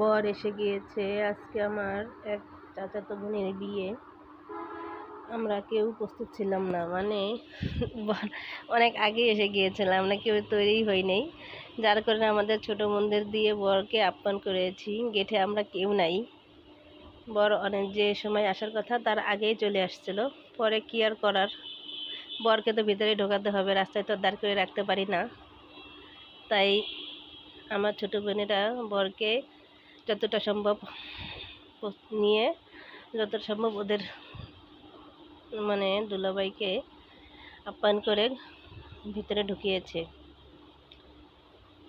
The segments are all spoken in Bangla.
বর এসে গিয়েছে, আজকে আমার এক চাচাতো বোনের বিয়ে। আমরা কেউ প্রস্তুত ছিলাম না মানে অনেক আগে এসে গিয়েছিলাম আমরা কেউ তৈরি হই নাই। যার কারণে আমাদের ছোট মন্দির দিয়ে বরকে আপ্যায়ন করেছি, গেটে আমরা কেউ নাই। বর অনেক যে সময় আসার কথা তার আগেই চলে আসছিল, পরে কি আর করার? বরকে তো ভিতরে ঢোকাতে হবে, রাস্তায় তো দাঁড় করে রাখতে পারি না। তাই আমার ছোটো বোনেরা বরকে যতটা সম্ভব নিয়ে, যতটা সম্ভব ওদের মানে দুলাভাইকে আপ্যায়ন করে ভিতরে ঢুকিয়েছে।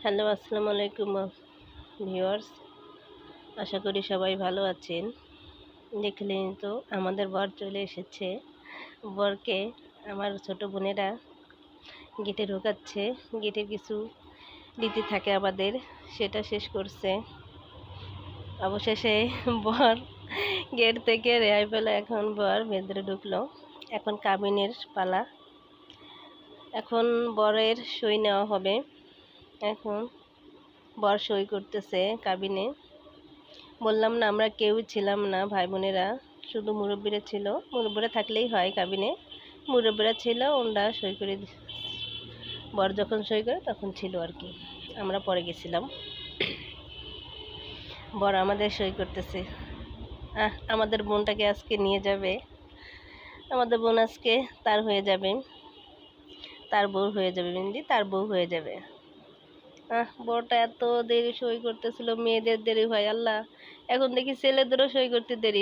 হ্যালো, আসসালামু আলাইকুম ভিউয়ার্স। আশা করি সবাই ভালো আছেন। দেখলেন তো আমাদের বর চলে এসেছে। বরকে আমার ছোট বোনেরা গেটে ঢোকাচ্ছে। গেটে কিছু রীতি থাকে আমাদের, সেটা শেষ করছে। অবশেষে বর গেট থেকে রেহাই পেল এখন বর ভেতরে ঢুকলো। এখন কাবিনের পালা। এখন বরের সই নেওয়া হবে। এখন বর সই করতেছে কাবিনে। বললাম না, আমরা কেউ ছিলাম না ভাই বোনেরা শুধু মুরব্বীরা ছিল। মুরব্বীরা থাকলেই হয় কাবিনে। মুরব্বীরা ছিল, ওনরা সই করে বর যখন সই করে তখন ছিল আর কি। আমরা পরে গেছিলাম। বর আমাদের সই করতেছে। আহ, আমাদের বোনটাকে আজকে নিয়ে যাবে। আমাদের বোন আজকে তার হয়ে যাবে। তার বউ হয়ে যাবে, মেহেন্দি তার বউ হয়ে যাবে। আহ বউটা এত দেরি সই করতেছিল, মেয়েদের দেরি হয়, আল্লাহ। এখন দেখি ছেলেদেরও সই করতে দেরি।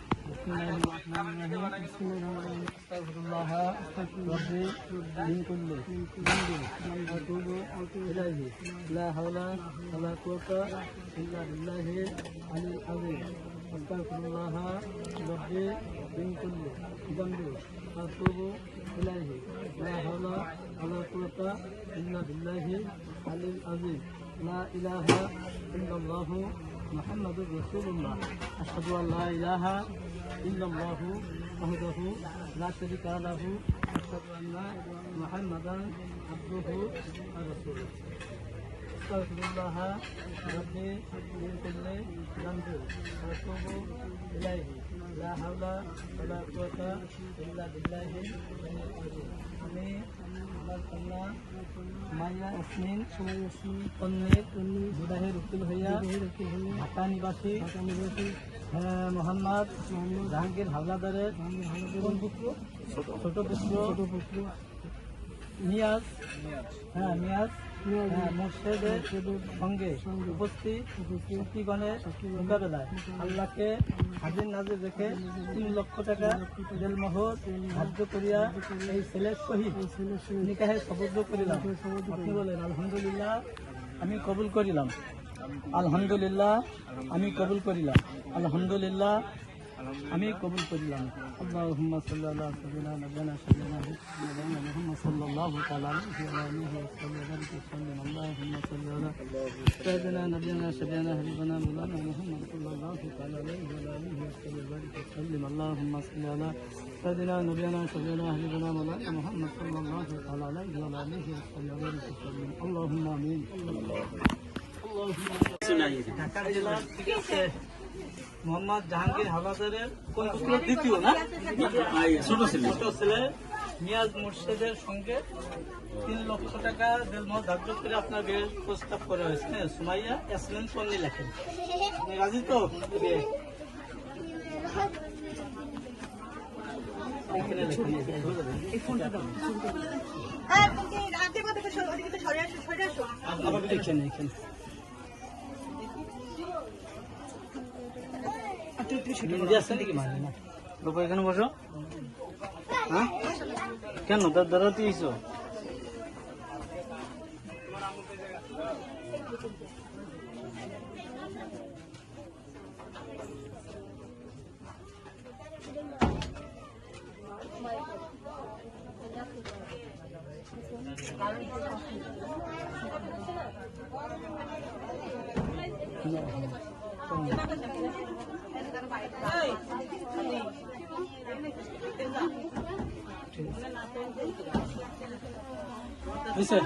بسم الله الرحمن الرحيم لا حول الا بالله العلي الله لا اله الا الله محمد رسول الله. أشهد أن لا إله إلا الله وحده لا شريك له. أشهد أن محمدا عبده ورسوله. আস্তাগফিরুল্লাহ রব্বি মিন কুল্লি যামবি ওয়া আতুবু ইলাইহি লা হাওলা ওয়া কুওয়াতা ইল্লা বিল্লাহি আমি আমার কন্যা মাইয়া ইয়াসমিন সুমাইয়া ইয়াসমিন কন্যা কন্যা বিবাহের উকিল হইয়া ঢাকা নিবাসী ঢাকা নিবাসী মোহাম্মদ জাহাঙ্গীর হাওলাদারের ছোট পুত্র ছোট পুত্র। নিয়াজ হ্যাঁ নিয়াজ। মোর্শেদের সঙ্গে উপস্থিত শক্তিগণের মোকাবেলায়। আল্লাহকে হাজির নাজির রেখে তিন লক্ষ টাকা জেলমোহর ধার্য করিয়া এই ছেলের সহিত নিকাহে শপথ করিলাম। আপনি বলেন আলহামদুলিল্লাহ আমি কবুল করিলাম। আলহামদুলিল্লাহ আমি কবুল করিলাম। আলহামদুলিল্লাহ আমি কবুল করিলাম আল্লাহুম্মা সাল্লি আলা সাইয়্যিদিনা নাবিয়িনা সাইয়্যিদিনা নবিয়িনা মুহাম্মদ সাল্লাল্লাহু তাআলা আলাইহি ওয়া আলিহি ওয়া সাল্লাম আল্লাহুম্মা সাল্লি আলা সাইয়্যিদিনা নাবিয়িনা সাইয়্যিদিনা হাবিবানা মাওলানা মুহাম্মদ সাল্লাল্লাহু তাআলা আলাইহি ওয়া আলিহি ওয়া সাল্লাম আল্লাহুম্মা সাল্লি আলা সাইয়্যিদিনা নাবিয়িনা সাইয়্যিদিনা হাবিবানা মাওলানা মুহাম্মদ সাল্লাল্লাহু তাআলা আলাইহি ওয়া আলিহি ওয়া সাল্লাম আল্লাহুম্মা আমিন ঢাকা জেলার মোহাম্মদ জাহাঙ্গীর হাওলাদারের দ্বিতীয় না? ছোট ছেলে। ছোট ছেলে মিয়াজ মুর্শেদের সঙ্গে তিন লক্ষ টাকা দেলমহল ধার্য করে আপনার বিয়ের প্রস্তাব করা হয়েছে। হ্যাঁ, সুমাইয়া এসলেন পন্নি লেখেন। আপনি রাজি তো? বিয়ে? এখানে। একটু একটু ছুটি এখানে বসো। হ্যাঁ? কেন? তার দাদা তুই এসো। Listen.